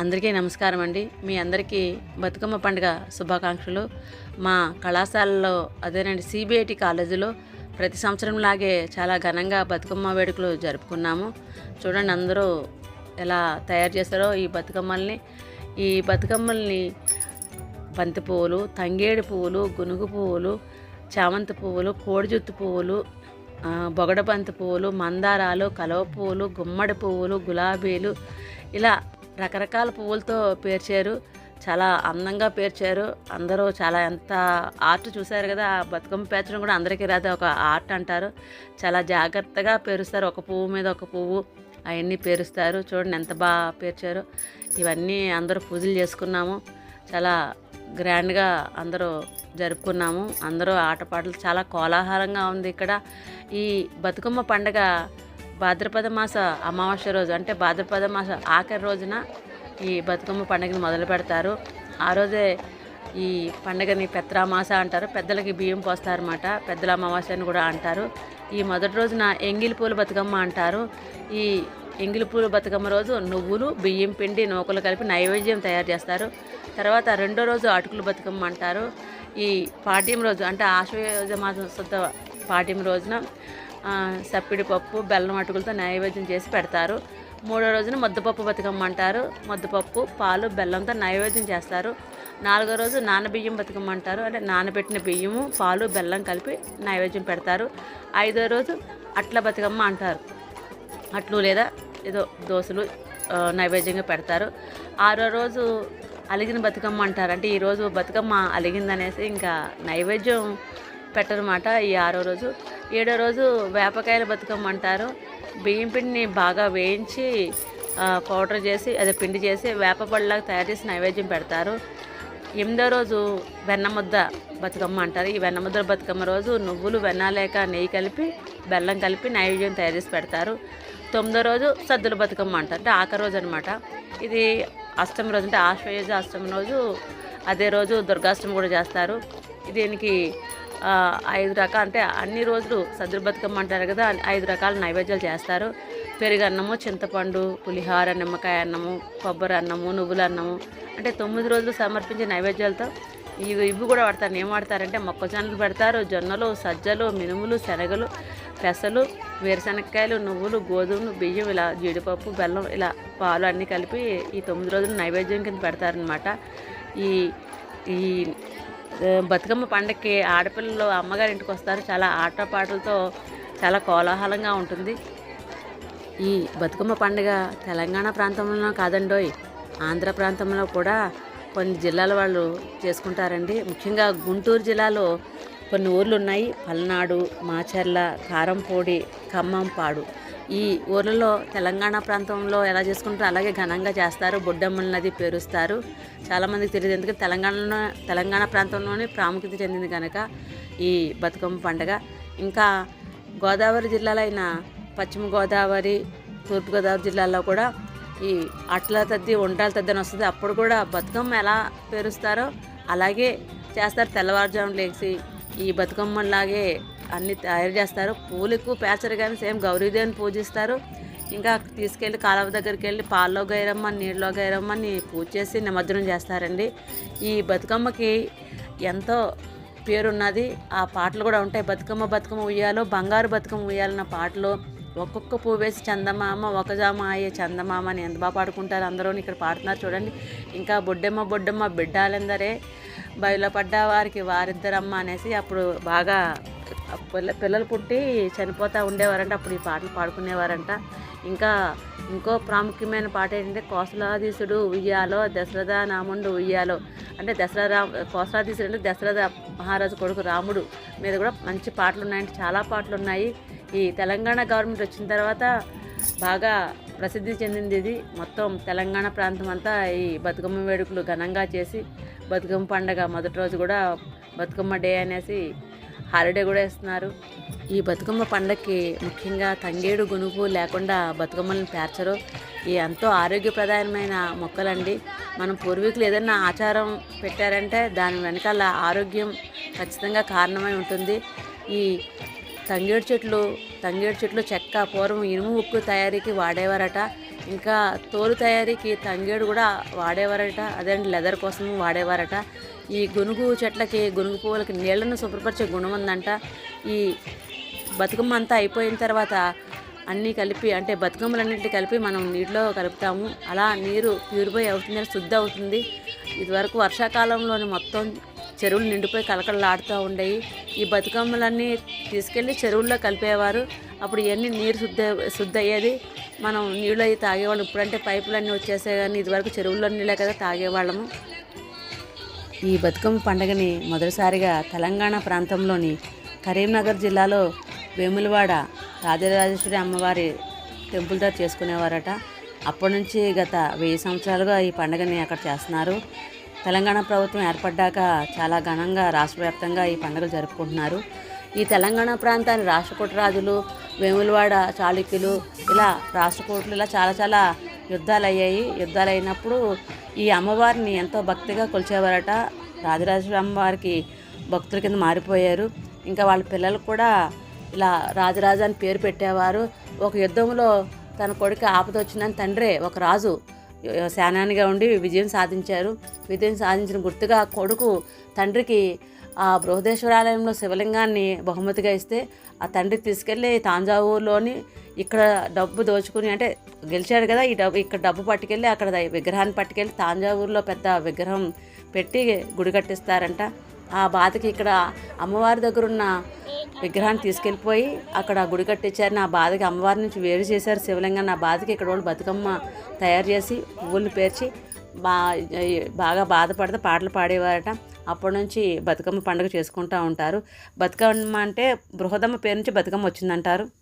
అందరికీ నమస్కారం అండి. మీ అందరికీ బతుకమ్మ పండుగ శుభాకాంక్షలు. మా కళాశాలలో అదేనండి సిబిఐటి కాలేజీలో ప్రతి సంవత్సరం లాగే చాలా ఘనంగా బతుకమ్మ వేడుకలు జరుపుకున్నాము. చూడండి అందరూ ఎలా తయారు చేస్తారో ఈ బతుకమ్మల్ని. ఈ బతుకమ్మల్ని బంతి పువ్వులు తంగేడు పువ్వులు గునుగు పువ్వులు చామంతి పువ్వులు కోడిజుత్తు పువ్వులు బొగడబంతి బొగడ బంతి పువ్వులు మందారాలు కలవ పువ్వులు గుమ్మడి పువ్వులు గులాబీలు ఇలా రకరకాల పువ్వులతో పేర్చారు. చాలా అందంగా పేర్చారు. అందరూ చాలా ఎంత ఆర్ట్ చూశారు కదా ఆ బతుకమ్మ పేర్చడం కూడా అందరికీ రాదు ఒక ఆర్ట్ అంటారు. చాలా జాగ్రత్తగా పేరుస్తారు. ఒక పువ్వు మీద ఒక పువ్వు అవన్నీ పేరుస్తారు. చూడండి ఎంత బాగా పేర్చారు. ఇవన్నీ అందరూ పూజలు చేసుకున్నాము. చాలా గ్రాండ్గా అందరూ జరుపుకున్నాము. అందరూ ఆటపాటలు చాలా కోలాహలంగా ఉంది ఇక్కడ. ఈ బతుకమ్మ పండగ భాద్రపద మాస అమావాస్య రోజు అంటే భాద్రపద మాస ఆఖరి రోజున ఈ బతుకమ్మ పండుగని మొదలు పెడతారు. ఆ రోజే ఈ పండుగని పెత్రామాస అంటారు. పెద్దలకి బియ్యం పోస్తారన్నమాట. పెద్దల అమావాస్య అని కూడా అంటారు. ఈ మొదటి రోజున ఎంగిలి పూల బతుకమ్మ అంటారు. ఈ ఎంగిలి పూల బతుకమ్మ రోజు నువ్వులు బియ్యం పిండి నూకలు కలిపి నైవేద్యం తయారు చేస్తారు. తర్వాత రెండో రోజు అటుకులు బతుకమ్మ అంటారు. ఈ పాడ్యం రోజు అంటే ఆశ్వయుజ మాసం శుద్ధ పాడ్యం రోజున సప్పిడిపప్పు సప్పిడి పప్పు బెల్లం అటుకులతో నైవేద్యం చేసి పెడతారు. మూడో రోజున ముద్దపప్పు బతుకమ్మ అంటారు ముద్దపప్పు పాలు బెల్లంతో నైవేద్యం చేస్తారు. నాలుగో రోజు నానబియ్యం బతుకమ్మ అంటారు అంటే నానబెట్టిన బియ్యము పాలు బెల్లం కలిపి నైవేద్యం పెడతారు. ఐదో రోజు అట్ల బతుకమ్మ అంటారు. అట్లు లేదా ఏదో దోశలు నైవేద్యంగా పెడతారు. ఆరో రోజు అలిగిన బతుకమ్మ అంటారు. అంటే ఈరోజు బతుకమ్మ అలిగిందనేసి ఇంకా నైవేద్యం పెట్టనమాట ఈ ఆరో రోజు ఏడో రోజు వేపకాయల బతుకమ్మ అంటారు బియ్యం పిండిని బాగా వేయించి పౌడర్ చేసి అదే పిండి చేసి వేప పళ్ళలాగా తయారు చేసి నైవేద్యం పెడతారు. ఎనిమిదో రోజు వెన్నముద్ద బతుకమ్మ అంటారు. ఈ వెన్నముద్ద బతుకమ్మ రోజు నువ్వులు వెన్న లేక నెయ్యి కలిపి బెల్లం కలిపి నైవేద్యం తయారు చేసి పెడతారు. తొమ్మిదో రోజు సద్దుల బతుకమ్మ అంటారు. అంటే ఆఖరి రోజు అనమాట ఇది అష్టమి రోజు అంటే ఆశ్వయుజ అష్టమి రోజు అదే రోజు దుర్గాష్టమి కూడా చేస్తారు. దీనికి ఐదు రకాల అంటే అన్ని రోజులు సద్దుల బతుకమ్మ అంటారు కదా ఐదు రకాల నైవేద్యాలు చేస్తారు. పెరుగన్నము చింతపండు పులిహార నిమ్మకాయ అన్నము కొబ్బరి అన్నము నువ్వుల అన్నము. అంటే తొమ్మిది రోజులు సమర్పించే నైవేద్యాలతో ఇవి ఇవి కూడా వాడతారు. ఏం వాడతారంటే మొక్కజొన్నలు పెడతారు. జొన్నలు సజ్జలు మినుములు శనగలు పెసలు వేరుశనగకాయలు నువ్వులు గోధుమలు బియ్యం ఇలా జీడిపప్పు బెల్లం ఇలా పాలు అన్నీ కలిపి ఈ తొమ్మిది రోజులు నైవేద్యం కింద పెడతారనమాట ఈ ఈ బతుకమ్మ పండగకి ఆడపిల్లలు అమ్మగారి ఇంటికి వస్తారు. చాలా ఆటపాటలతో చాలా కోలాహలంగా ఉంటుంది. ఈ బతుకమ్మ పండుగ తెలంగాణ ప్రాంతంలో కాదండోయ్ ఆంధ్ర ప్రాంతంలో కూడా కొన్ని జిల్లాల వాళ్ళు చేసుకుంటారండి. ముఖ్యంగా గుంటూరు జిల్లాలో కొన్ని ఊర్లు ఉన్నాయి పల్నాడు మాచర్ల కారంపూడి ఖమ్మంపాడు. ఈ ఊర్లలో తెలంగాణ ప్రాంతంలో ఎలా చేసుకుంటారో అలాగే ఘనంగా చేస్తారు. బుడ్డమ్మల నది పేరుస్తారు. చాలామందికి తెలియదు ఎందుకంటే తెలంగాణలో తెలంగాణ ప్రాంతంలోనే ప్రాముఖ్యత చెందింది కనుక ఈ బతుకమ్మ పండుగ. ఇంకా గోదావరి జిల్లాలైన పశ్చిమ గోదావరి తూర్పుగోదావరి జిల్లాల్లో కూడా ఈ అట్ల తద్ది ఉండ్రాల తద్ది అని వస్తుంది. అప్పుడు కూడా బతుకమ్మ ఎలా పేరుస్తారో అలాగే చేస్తారు. తెల్లవారుజామున లేచి ఈ బతుకమ్మలాగే అన్ని తయారు చేస్తారు. పూలు ఎక్కువ పేర్చరు కానీ సేమ్ గౌరీదేవిని పూజిస్తారు. ఇంకా తీసుకెళ్ళి కాలువ దగ్గరికి వెళ్ళి పాల్లో గైరమ్మ నీళ్ళలో గైరమ్మని పూజ చేసి నిమజ్జనం చేస్తారండి. ఈ బతుకమ్మకి ఎంతో పేరున్నది. ఆ పాటలు కూడా ఉంటాయి. బతుకమ్మ బతుకమ్మ ఉయ్యాలో బంగారు బతుకమ్మ ఉయ్యాలన్న పాటలు. ఒక్కొక్క పువ్వు వేసి చందమామ ఒక జామ అయ్యే చందమామ అని ఎంత బాగా పాడుకుంటారు అందరూ ఇక్కడ పాడుతున్నారు చూడండి. ఇంకా బొడ్డమ్మ బొడ్డమ్మ బిడ్డాలందరే బయలు పడ్డ వారికి వారిద్దరమ్మ అనేసి అప్పుడు బాగా పిల్ల పిల్లలు పుట్టి చనిపోతూ ఉండేవారంట. అప్పుడు ఈ పాటలు పాడుకునేవారంట. ఇంకా ఇంకో ప్రాముఖ్యమైన పాట ఏంటంటే కోసలాధీశుడు ఉయ్యాలో దశరథ నాముండు ఉయ్యాలో. అంటే దశరథ కోసలాధీశుడు అంటే దశరథ మహారాజు కొడుకు రాముడు మీద కూడా మంచి పాటలు ఉన్నాయంటే చాలా పాటలు ఉన్నాయి ఈ తెలంగాణ గవర్నమెంట్ వచ్చిన తర్వాత బాగా ప్రసిద్ధి చెందింది ఇది. మొత్తం తెలంగాణ ప్రాంతం అంతా ఈ బతుకమ్మ వేడుకలు ఘనంగా చేసి బతుకమ్మ పండగ మొదటి రోజు కూడా బతుకమ్మ డే అనేసి హాలిడే కూడా ఇస్తున్నారు. ఈ బతుకమ్మ పండగకి ముఖ్యంగా తంగేడు గునుపు లేకుండా బతుకమ్మలను పేర్చరు. ఈ ఎంతో ఆరోగ్యప్రదాయమైన మొక్కలండి. మనం పూర్వీకులు ఏదైనా ఆచారం పెట్టారంటే దాని వెనకాల ఆరోగ్యం ఖచ్చితంగా కారణమై ఉంటుంది. ఈ తంగేడు చెట్లు తంగేడు చెట్లు చెక్క పూర్వం ఇనుము ఉక్కు తయారీకి వాడేవారట. ఇంకా తోలు తయారీకి తంగేడు కూడా వాడేవారట అదే లెదర్ కోసం వాడేవారట. ఈ గునుగు చెట్లకి గునుగు పువ్వులకి నీళ్ళను శుభ్రపరిచే గుణం ఉందంట. ఈ బతుకమ్మ అంతా అయిపోయిన తర్వాత అన్నీ కలిపి అంటే బతుకమ్మలన్నింటినీ కలిపి మనం నీటిలో కలుపుతాము. అలా నీరు ప్యూరిఫై అవుతుంది శుద్ధి అవుతుంది. ఇదివరకు వర్షాకాలంలోని మొత్తం చెరువులు నిండిపోయి కలకలలాడుతూ ఉండేవి. ఈ బతుకమ్మలన్నీ తీసుకెళ్ళి చెరువుల్లో కలిపేవారు. అప్పుడు ఇవన్నీ నీరు శుద్ధ శుద్ధి అయ్యేది. మనం నీళ్ళు అవి తాగేవాళ్ళం. ఇప్పుడంటే పైపులన్నీ వచ్చేసాయి కానీ ఇదివరకు చెరువుల్లో నీళ్ళే కదా తాగేవాళ్ళము. ఈ బతుకమ్మ పండుగని మొదటిసారిగా తెలంగాణ ప్రాంతంలోని కరీంనగర్ జిల్లాలో వేములవాడ రాజరాజేశ్వరి అమ్మవారి టెంపుల్ దగ్గర చేసుకునేవారట. అప్పటి నుంచి గత వెయ్యి సంవత్సరాలుగా ఈ పండుగని అక్కడ చేస్తున్నారు. తెలంగాణ ప్రభుత్వం ఏర్పడ్డాక చాలా ఘనంగా రాష్ట్ర వ్యాప్తంగా ఈ పండుగలు జరుపుకుంటున్నారు. ఈ తెలంగాణ ప్రాంతాన్ని రాష్ట్రకూట రాజులు వేములవాడ చాళుక్యులు ఇలా రాష్ట్రకూటలు ఇలా చాలా చాలా యుద్ధాలు అయ్యాయి యుద్ధాలు అయినప్పుడు ఈ అమ్మవారిని ఎంతో భక్తిగా కొలిచేవారట. రాజరాజేశ్వరి అమ్మవారికి భక్తుల కింద మారిపోయారు. ఇంకా వాళ్ళ పిల్లలు కూడా ఇలా రాజరాజు అని పేరు పెట్టేవారు. ఒక యుద్ధంలో తన కొడుకు ఆపద వచ్చిందని తండ్రే ఒక రాజు సేనానిగా ఉండి విజయం సాధించారు. విజయం సాధించిన గుర్తుగా కొడుకు తండ్రికి ఆ బృహదేశ్వరాలయంలో శివలింగాన్ని బహుమతిగా ఇస్తే ఆ తండ్రి తీసుకెళ్ళి తాంజావూరులోని ఇక్కడ డబ్బు దోచుకుని అంటే గెలిచాడు కదా ఈ డబ్బు ఇక్కడ డబ్బు పట్టుకెళ్ళి అక్కడ విగ్రహాన్ని పట్టుకెళ్ళి తాంజావూరులో పెద్ద విగ్రహం పెట్టి గుడి కట్టిస్తారంట. ఆ బాధకి ఇక్కడ అమ్మవారి దగ్గర ఉన్న విగ్రహాన్ని తీసుకెళ్ళిపోయి అక్కడ గుడి కట్టించారు నా బాధకి అమ్మవారి నుంచి వేరు చేశారు శివలింగం. నా బాధకి ఇక్కడ వాళ్ళు బతుకమ్మ తయారు చేసి పువ్వుల్ని పేర్చి బా బాగా బాధపడితే పాటలు పాడేవారట. అప్పటి నుంచి బతుకమ్మ పండుగ చేసుకుంటూ ఉంటారు. బతుకమ్మ అంటే బృహదమ్మ పేరు నుంచి బతుకమ్మ వచ్చిందంటారు.